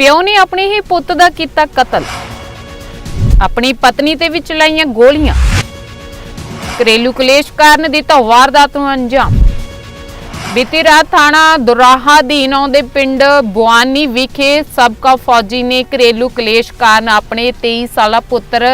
ਪਿਓ ਨੇ ਆਪਣੇ ਹੀ ਪੁੱਤ ਦਾ ਕੀਤਾ ਕਤਲ। ਆਪਣੀ ਪਤਨੀ ਤੇ ਵੀ ਚਲਾਈਆਂ ਗੋਲੀਆਂ। ਘਰੇਲੂ ਕਲੇਸ਼ ਕਾਰਨ ਦਿੱਤਾ ਵਾਰਦਾਤ ਨੂੰ ਅੰਜਾਮ। ਬੀਤੀ ਰਾਤ ਥਾਣਾ ਦੁਰਾਹਾ ਅਧੀਨ ਆਉਂਦੇ ਪਿੰਡ ਬੁਆਨੀ ਵਿਖੇ ਸਾਬਕਾ ਫੌਜੀ ਨੇ ਘਰੇਲੂ ਕਲੇਸ਼ ਕਾਰਨ ਆਪਣੇ 23 ਸਾਲਾ ਪੁੱਤਰ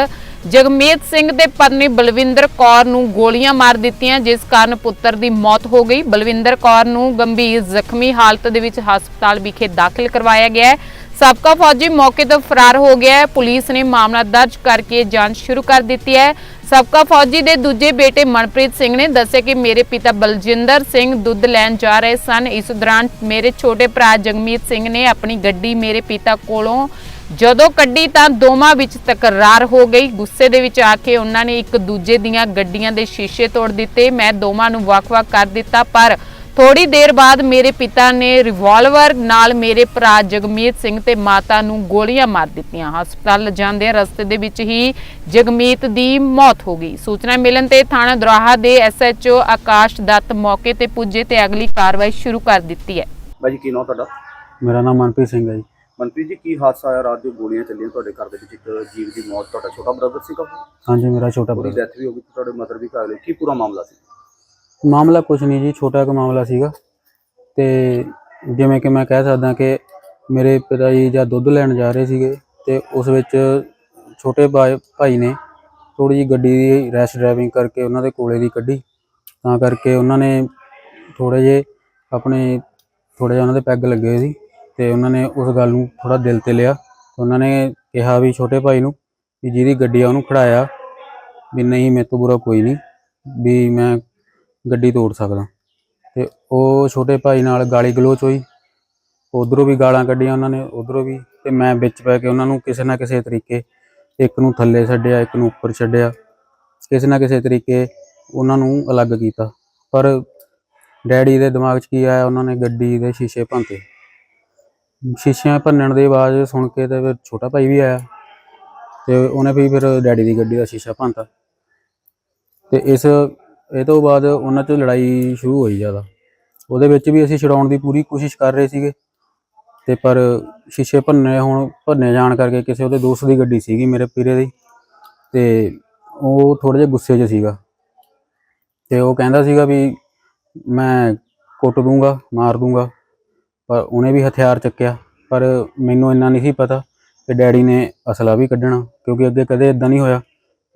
ਜਗਮੀਤ ਸਿੰਘ ਦੇ ਪਤਨੀ ਬਲਵਿੰਦਰ ਕੌਰ ਨੂੰ ਗੋਲੀਆਂ ਮਾਰ ਦਿੱਤੀਆਂ, ਜਿਸ ਕਾਰਨ ਪੁੱਤਰ ਦੀ ਮੌਤ ਹੋ ਗਈ। ਬਲਵਿੰਦਰ ਕੌਰ ਨੂੰ ਗੰਭੀਰ ਜ਼ਖਮੀ ਹਾਲਤ ਦੇ ਵਿੱਚ ਹਸਪਤਾਲ ਵਿਖੇ ਦਾਖਲ ਕਰਵਾਇਆ ਗਿਆ ਹੈ। ਸਾਬਕਾ ਫੌਜੀ ਮੌਕੇ ਤੋਂ ਫਰਾਰ ਹੋ ਗਿਆ ਹੈ। ਪੁਲਿਸ ਨੇ ਮਾਮਲਾ ਦਰਜ ਕਰਕੇ ਜਾਂਚ ਸ਼ੁਰੂ ਕਰ ਦਿੱਤੀ ਹੈ। ਸਾਬਕਾ ਫੌਜੀ ਦੇ ਦੂਜੇ ਬੇਟੇ ਮਨਪ੍ਰੀਤ ਸਿੰਘ ਨੇ ਦੱਸਿਆ ਕਿ ਮੇਰੇ ਪਿਤਾ ਬਲਜਿੰਦਰ ਸਿੰਘ ਦੁੱਧ ਲੈਣ ਜਾ ਰਹੇ ਸਨ। ਇਸ ਦੌਰਾਨ ਮੇਰੇ ਛੋਟੇ ਭਰਾ ਜਗਮੀਤ ਸਿੰਘ ਨੇ ਆਪਣੀ ਗੱਡੀ ਮੇਰੇ ਪਿਤਾ ਕੋਲੋਂ ਜਦੋਂ ਕੱਢੀ ਤਾਂ ਦੋਵਾਂ ਵਿੱਚ ਤਕਰਾਰ ਹੋ ਗਈ। ਗੁੱਸੇ ਦੇ ਵਿੱਚ ਆ ਕੇ ਉਹਨਾਂ ਨੇ ਇੱਕ ਦੂਜੇ ਦੀਆਂ ਗੱਡੀਆਂ ਦੇ ਸ਼ੀਸ਼ੇ ਤੋੜ ਦਿੱਤੇ। ਮੈਂ ਦੋਵਾਂ ਨੂੰ ਵੱਖ-ਵੱਖ ਕਰ ਦਿੱਤਾ, ਪਰ ਥੋੜੀ ਦੇਰ ਬਾਅਦ ਮੇਰੇ ਪਿਤਾ ਨੇ ਰਿਵਾਲਵਰ ਨਾਲ ਮੇਰੇ ਭਰਾ ਜਗਮੀਤ ਸਿੰਘ ਤੇ ਮਾਤਾ ਨੂੰ ਗੋਲੀਆਂ ਮਾਰ ਦਿੱਤੀਆਂ। ਹਸਪਤਾਲ ਜਾਂਦੇ ਰਸਤੇ ਦੇ ਵਿੱਚ ਹੀ ਜਗਮੀਤ ਦੀ ਮੌਤ ਹੋ ਗਈ। ਸੂਚਨਾ ਮਿਲਣ ਤੇ ਥਾਣਾ ਦਰਾਹਾ ਦੇ ਐਸਐਚਓ ਆਕਾਸ਼ ਦੱਤ ਮੌਕੇ ਤੇ ਪੁੱਜੇ ਤੇ ਅਗਲੀ ਕਾਰਵਾਈ ਸ਼ੁਰੂ ਕਰ ਦਿੱਤੀ ਹੈ। ਭਾਜੀ ਕੀ ਨਾਮ ਤੁਹਾਡਾ? ਮੇਰਾ ਨਾਮ ਮਨਪ੍ਰੀਤ ਸਿੰਘ ਹੈ ਜੀ। ਮਨਪ੍ਰੀਤ ਜੀ ਕੀ ਹਾਦਸਾ ਆਇਆ ਰਾਤ ਜੋ ਗੋਲੀਆਂ ਚੱਲੀਆਂ ਤੁਹਾਡੇ ਘਰ ਦੇ ਵਿੱਚ ਇੱਕ ਜੀਵ ਦੀ ਮੌਤ ਤੁਹਾਡਾ ਛੋਟਾ ਬ੍ਰਦਰ ਸੀਗਾ ਹਾਂਜੀ ਮੇਰਾ ਛੋਟਾ ਉਹਦੀ ਬ੍ਰਦਰ ਡੈਥ ਵੀ ਹੋ ਗਈ ਤੇ ਤੁਹਾਡੇ ਮਦਰ ਵੀ ਘਰ ਲਈ ਕੀ ਪੂਰਾ ਮਾਮਲਾ ਸੀ? ਮਾਮਲਾ ਕੁਝ ਨਹੀਂ ਜੀ, ਛੋਟਾ ਕੁ ਮਾਮਲਾ ਸੀਗਾ। ਤੇ ਜਿਵੇਂ ਕਿ ਮੈਂ ਕਹਿ ਸਕਦਾ ਕਿ ਮੇਰੇ ਪਿਤਾ ਜੀ ਜਾਂ ਦੁੱਧ ਲੈਣ ਜਾ ਰਹੇ ਸੀਗੇ ਤੇ ਉਸ ਵਿੱਚ ਛੋਟੇ ਭਾਈ ਭਾਈ ਨੇ ਥੋੜੀ ਜੀ ਗੱਡੀ ਦੀ ਰੈਸ਼ ਡਰਾਈਵਿੰਗ ਕਰਕੇ ਉਹਨਾਂ ਦੇ ਕੋਲੇ ਦੀ ਕੱਢੀ। ਤਾਂ ਕਰਕੇ ਉਹਨਾਂ ਨੇ ਥੋੜੇ ਜੇ ਆਪਣੇ ਥੋੜੇ ਜਿਹਾ ਉਹਨਾਂ ਦੇ ਪੈਗ ਲੱਗੇ ਹੋਏ ਸੀ ਤੇ ਉਹਨਾਂ ਨੇ ਉਸ ਗੱਲ ਨੂੰ ਥੋੜਾ ਦਿਲ ਤੇ ਲਿਆ। ਉਹਨਾਂ ਨੇ ਕਿਹਾ ਵੀ ਛੋਟੇ ਭਾਈ ਨੂੰ ਵੀ ਜਿਹਦੀ ਗੱਡੀ ਆ ਉਹਨੂੰ ਖੜਾਇਆ ਵੀ ਨਹੀਂ, ਮੇਰੇ ਤੋਂ ਬੁਰਾ ਕੋਈ ਨਹੀਂ। ਵੀ ਮੈਂ ਗੱਡੀ ਤੋੜ ਸਕਦਾ। ਤੇ ਉਹ ਛੋਟੇ ਭਾਈ ਨਾਲ ਗਾਲੀ ਗਲੋਚ ਹੋਈ। ਉਧਰੋਂ ਵੀ ਗਾਲਾਂ ਕੱਢੀਆਂ ਉਹਨਾਂ ਨੇ, ਉਧਰੋਂ ਵੀ। ਤੇ ਮੈਂ ਵਿੱਚ ਪੈ ਕੇ ਉਹਨਾਂ ਨੂੰ ਕਿਸੇ ਨਾ ਕਿਸੇ ਤਰੀਕੇ ਇੱਕ ਨੂੰ ਥੱਲੇ ਛੱਡਿਆ, ਇੱਕ ਨੂੰ ਉੱਪਰ ਛੱਡਿਆ। ਕਿਸੇ ਨਾ ਕਿਸੇ ਤਰੀਕੇ ਉਹਨਾਂ ਨੂੰ ਅਲੱਗ ਕੀਤਾ। ਪਰ ਡੈਡੀ ਦੇ ਦਿਮਾਗ 'ਚ ਕੀ ਆਇਆ? ਉਹਨਾਂ ਨੇ ਗੱਡੀ ਦੇ ਸ਼ੀਸ਼ੇ ਭੰਤੇ ਸ਼ੀਸ਼ਿਆਂ ਭੰਨਣ ਦੀ ਆਵਾਜ਼ ਸੁਣ ਕੇ ਤੇ ਫਿਰ ਛੋਟਾ ਭਾਈ ਵੀ ਆਇਆ। ਤੇ ਉਹਨੇ ਵੀ ਫਿਰ ਡੈਡੀ ਦੀ ਗੱਡੀ ਦਾ ਸ਼ੀਸ਼ਾ ਭੰਨਤਾ। ਤੇ ਇਸ ਇਹ ਤੋਂ ਬਾਅਦ ਉਹਨਾਂ 'ਚ ਲੜਾਈ ਸ਼ੁਰੂ ਹੋਈ ਜ਼ਿਆਦਾ। ਉਹਦੇ ਵਿੱਚ ਵੀ ਅਸੀਂ ਛਡਾਉਣ ਦੀ ਪੂਰੀ ਕੋਸ਼ਿਸ਼ ਕਰ ਰਹੇ ਸੀਗੇ। ਤੇ ਪਰ ਸ਼ੀਸ਼ੇ ਭੰਨੇ ਹੁਣ, ਭੰਨੇ ਜਾਣ ਕਰਕੇ ਕਿਸੇ ਉਹਦੇ ਦੋਸਤ ਦੀ ਗੱਡੀ ਸੀਗੀ ਮੇਰੇ ਪੀਰੇ ਦੀ। ਤੇ ਉਹ ਥੋੜੇ ਜਿਹਾ ਗੁੱਸੇ 'ਚ ਸੀਗਾ। ਤੇ ਉਹ ਕਹਿੰਦਾ ਸੀਗਾ ਵੀ ਮੈਂ ਕੁੱਟ ਦੂੰਗਾ, ਮਾਰ ਦੂੰਗਾ, ਪਰ ਉਹਨੇ ਵੀ ਹਥਿਆਰ ਚੱਕਿਆ। ਪਰ ਮੈਨੂੰ ਇੰਨਾ ਨਹੀਂ ਸੀ ਪਤਾ ਕਿ ਡੈਡੀ ਨੇ ਅਸਲਾ ਵੀ ਕੱਢਣਾ, ਕਿਉਂਕਿ ਅੱਗੇ ਕਦੇ ਇਦਾਂ ਨਹੀਂ ਹੋਇਆ।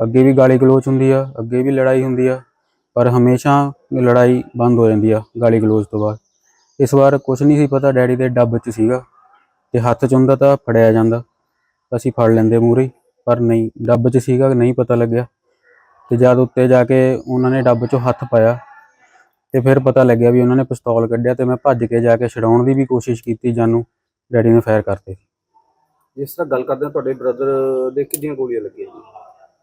ਅੱਗੇ ਵੀ ਗਾਲੀ ਗਲੋਚ ਹੁੰਦੀ ਆ, ਅੱਗੇ ਵੀ ਲੜਾਈ ਹੁੰਦੀ ਆ। ਪਰ ਹਮੇਸ਼ਾ ਲੜਾਈ ਬੰਦ ਹੋ ਜਾਂਦੀ ਆ ਗਾਲੀ ਗਲੋਚ ਤੋਂ ਬਾਅਦ। ਇਸ ਵਾਰ ਕੁਝ ਨਹੀਂ ਸੀ ਪਤਾ ਡੈਡੀ ਦੇ ਡੱਬ 'ਚ ਸੀਗਾ ਤੇ ਹੱਥ 'ਚ ਹੁੰਦਾ ਤਾਂ ਫੜਿਆ ਜਾਂਦਾ। ਅਸੀਂ ਫੜ ਲੈਂਦੇ ਮੂਹਰੇ ਹੀ, ਪਰ ਨਹੀਂ ਡੱਬ 'ਚ ਸੀਗਾ ਨਹੀਂ ਪਤਾ ਲੱਗਿਆ। ਤੇ ਜਦ ਉੱਤੇ ਜਾ ਕੇ ਉਹਨਾਂ ਨੇ ਡੱਬ 'ਚੋਂ ਹੱਥ ਪਾਇਆ ਤੇ ਫਿਰ ਪਤਾ ਲੱਗਿਆ ਵੀ ਉਹਨਾਂ ਨੇ ਪਿਸਤੌਲ ਕੱਢਿਆ ਤੇ ਮੈਂ ਭੱਜ ਕੇ ਜਾ ਕੇ ਛਡਾਉਣ ਦੀ ਵੀ ਕੋਸ਼ਿਸ਼ ਕੀਤੀ ਜਾਨੂੰ ਡੈਡੀ ਨੇ ਫਾਇਰ ਕਰਤੇ। ਜਿਸ ਤਰ੍ਹਾਂ ਗੱਲ ਕਰਦੇ ਹਾਂ ਤੁਹਾਡੇ ਬ੍ਰਦਰ ਦੇ ਕਿੰਨੀਆਂ ਗੋਲੀਆਂ ਲੱਗੀਆਂ ਜੀ?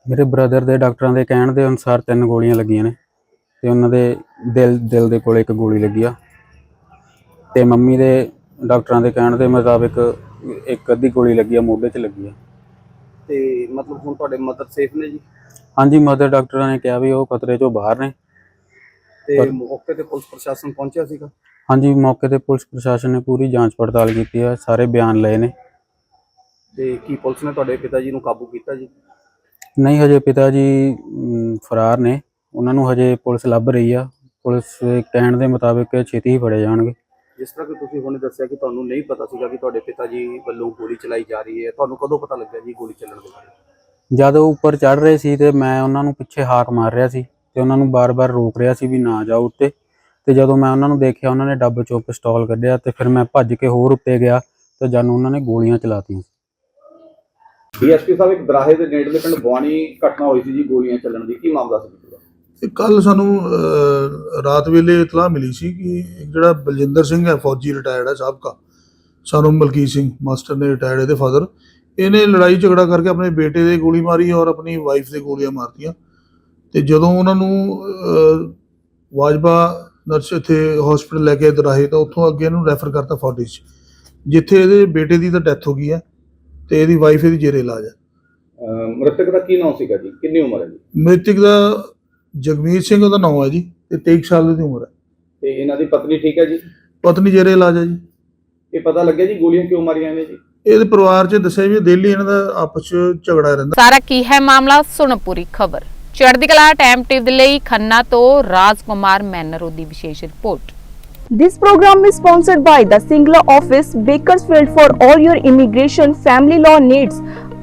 ਮੇਰੇ ਬ੍ਰਦਰ ਦੇ ਡਾਕਟਰਾਂ ਦੇ ਕਹਿਣ ਦੇ ਅਨੁਸਾਰ ਤਿੰਨ ਗੋਲੀਆਂ ਲੱਗੀਆਂ ਨੇ। ਤੇ ਉਹਨਾਂ ਦੇ ਦਿਲ ਦਿਲ ਦੇ ਕੋਲੇ ਇੱਕ ਗੋਲੀ ਲੱਗੀ ਆ। ਤੇ ਮੰਮੀ ਦੇ ਡਾਕਟਰਾਂ ਦੇ ਕਹਿਣ ਦੇ ਮੁਤਾਬਿਕ ਇੱਕ ਅੱਧੀ ਗੋਲੀ ਲੱਗੀ ਆ ਮੋਢੇ 'ਚ ਲੱਗੀ ਆ। ਤੇ ਮਤਲਬ ਹੁਣ ਤੁਹਾਡੇ ਮਦਰ ਸੇਫ ਨੇ ਜੀ? ਹਾਂਜੀ ਮਦਰ ਡਾਕਟਰਾਂ ਨੇ ਕਿਹਾ ਵੀ ਉਹ ਖਤਰੇ 'ਚੋਂ ਬਾਹਰ ਨੇ। ਤੇ ਮੌਕੇ ਤੇ ਪੁਲਿਸ ਪ੍ਰਸ਼ਾਸਨ ਪਹੁੰਚਿਆ ਸੀਗਾ? ਹਾਂਜੀ ਮੌਕੇ ਤੇ ਪੁਲਿਸ ਪ੍ਰਸ਼ਾਸਨ ਨੇ ਪੂਰੀ ਜਾਂਚ ਪੜਤਾਲ ਕੀਤੀ ਆ ਸਾਰੇ ਬਿਆਨ ਲਏ ਨੇ। ਤੇ ਕੀ ਪੁਲਿਸ ਨੇ ਤੁਹਾਡੇ ਪਿਤਾ ਜੀ ਨੂੰ ਕਾਬੂ ਕੀਤਾ ਜੀ? ਨਹੀਂ ਹਜੇ ਪਿਤਾ ਜੀ ਫਰਾਰ ਨੇ। ਉਹਨਾਂ ਨੂੰ ਹਜੇ ਪੁਲਿਸ ਲੱਭ ਰਹੀ ਆ। ਪੁਲਿਸ ਦੇ ਕਹਿਣ ਦੇ ਮੁਤਾਬਿਕ ਛੇਤੀ ਹੀ ਫੜੇ ਜਾਣਗੇ। ਜਿਸ ਤਰ੍ਹਾਂ ਕਿ ਤੁਸੀਂ ਹੁਣੇ ਦੱਸਿਆ ਕਿ ਤੁਹਾਨੂੰ ਨਹੀਂ ਪਤਾ ਸੀਗਾ ਕਿ ਤੁਹਾਡੇ ਪਿਤਾ ਜੀ ਵੱਲੋਂ ਗੋਲੀ ਚਲਾਈ ਜਾ ਰਹੀ ਹੈ। ਤੁਹਾਨੂੰ ਕਦੋਂ ਪਤਾ ਲੱਗਿਆ ਜੀ ਗੋਲੀ ਚੱਲਣ ਦੇ ਬਾਰੇ? ਜਦ ਉਹ ਉੱਪਰ ਚੜ ਰਹੇ ਸੀ ਤੇ ਮੈਂ ਉਹਨਾਂ ਨੂੰ ਪਿੱਛੇ ਹਾਕ ਮਾਰ ਰਿਹਾ ਸੀ ਤੇ ਉਹਨਾਂ ਨੂੰ ਬਾਰ-ਬਾਰ ਰੋਕ ਰਿਹਾ ਸੀ ਵੀ ਨਾ ਜਾਓ ਉੱਤੇ। ਤੇ ਜਦੋਂ ਮੈਂ ਉਹਨਾਂ ਨੂੰ ਦੇਖਿਆ ਉਹਨਾਂ ਨੇ ਡੱਬ ਚੋਂ ਪਿਸਤੌਲ ਕੱਢਿਆ ਤੇ ਫਿਰ ਮੈਂ ਭੱਜ ਕੇ ਹੋਰ ਉੱਤੇ ਗਿਆ ਤੇ ਜਾਨੂੰ ਉਹਨਾਂ ਨੇ ਗੋਲੀਆਂ ਚਲਾਤੀਆਂ। ਡੀਐਸਪੀ ਸਾਹਿਬ ਇੱਕ ਦਰਾਹੇ ਦੇ ਨੇੜਲੇ ਪਿੰਡ ਬਵਾਨੀ ਘਟਨਾ ਹੋਈ ਸੀ ਜੀ ਗੋਲੀਆਂ ਚੱਲਣ ਦੀ। ਕੀ ਮਾਮਲਾ ਸੀ? ਪੂਰਾ ਕੱਲ ਸਾਨੂੰ ਰਾਤ ਵੇਲੇ ਇਤਲਾਹ ਮਿਲੀ ਸੀ ਕਿ ਜਿਹੜਾ ਬਲਜਿੰਦਰ ਸਿੰਘ ਹੈ ਫੌਜੀ ਰਿਟਾਇਰਡ ਹੈ ਸਾਬਕਾ ਸਾਨੂੰ ਮਲਕੀਤ ਸਿੰਘ ਮਾਸਟਰ ਨੇ ਰਿਟਾਇਰਡ ਇਹਦੇ ਫਾਦਰ ਇਹਨੇ ਲੜਾਈ ਝਗੜਾ ਕਰਕੇ ਆਪਣੇ ਬੇਟੇ ਦੇ ਗੋਲੀ ਮਾਰੀ ਔਰ ਆਪਣੀ ਵਾਈਫ ਦੇ ਗੋਲੀਆਂ ਮਾਰਤੀਆਂ। ਤੇ ਜਦੋਂ ਉਹਨਾਂ ਨੂੰ ਵਾਜਬਾ ਨਰਸ ਇੱਥੇ ਹਸਪੀਟਲ ਲੈ ਕੇ ਦਰਾਹੇ ਤਾਂ ਉੱਥੋਂ ਅੱਗੇ ਇਹਨੂੰ ਰੈਫਰ ਕਰਤਾ 'ਚ ਜਿੱਥੇ ਇਹਦੇ ਬੇਟੇ ਦੀ ਤਾਂ ਡੈਥ ਹੋ ਗਈ ਹੈ ਤੇ ਇਹਦੀ ਵਾਈਫ ਇਹਦੀ ਜੇਰੇ ਇਲਾਜ ਹੈ। ਮ੍ਰਿਤਕ ਦਾ ਕੀ ਨਾਮ ਸੀਗਾ ਜੀ? ਕਿੰਨੀ ਉਮਰ ਹੈ ਜੀ? ਮ੍ਰਿਤਕ ਦਾ ਜਗਮੀਤ ਸਿੰਘ ਉਹਦਾ ਨਾਮ ਹੈ ਜੀ ਤੇ 23 ਸਾਲ ਦੀ ਉਮਰ ਹੈ। ਤੇ ਇਹਨਾਂ ਦੀ ਪਤਨੀ ਠੀਕ ਹੈ ਜੀ? ਪਤਨੀ ਜੇਰੇ ਇਲਾਜ ਹੈ ਜੀ। ਇਹ ਪਤਾ ਲੱਗਿਆ ਜੀ ਗੋਲੀਆਂ ਕਿਉਂ ਮਾਰੀਆਂ ਨੇ ਜੀ? ਇਹਦੇ ਪਰਿਵਾਰ 'ਚ ਦੱਸਿਆ ਵੀ ਡੇਲੀ ਇਹਨਾਂ ਦਾ ਆਪਸ 'ਚ ਝਗੜਾ ਰਹਿੰਦਾ। ਸਾਰਾ ਕੀ ਹੈ ਮਾਮਲਾ ਸੁਣੋ ਪੂਰੀ ਖਬਰ। ਚੜ੍ਹਦੀ ਕਲਾ ਟਾਈਮ ਟਿਪ ਦੇ ਲਈ ਖੰਨਾ ਤੋਂ ਰਾਜਕੁਮਾਰ ਮੈਨਰੋ ਦੀ ਵਿਸ਼ੇਸ਼ report. This program is sponsored by the Singla office, Bakersfield for all your immigration family law needs.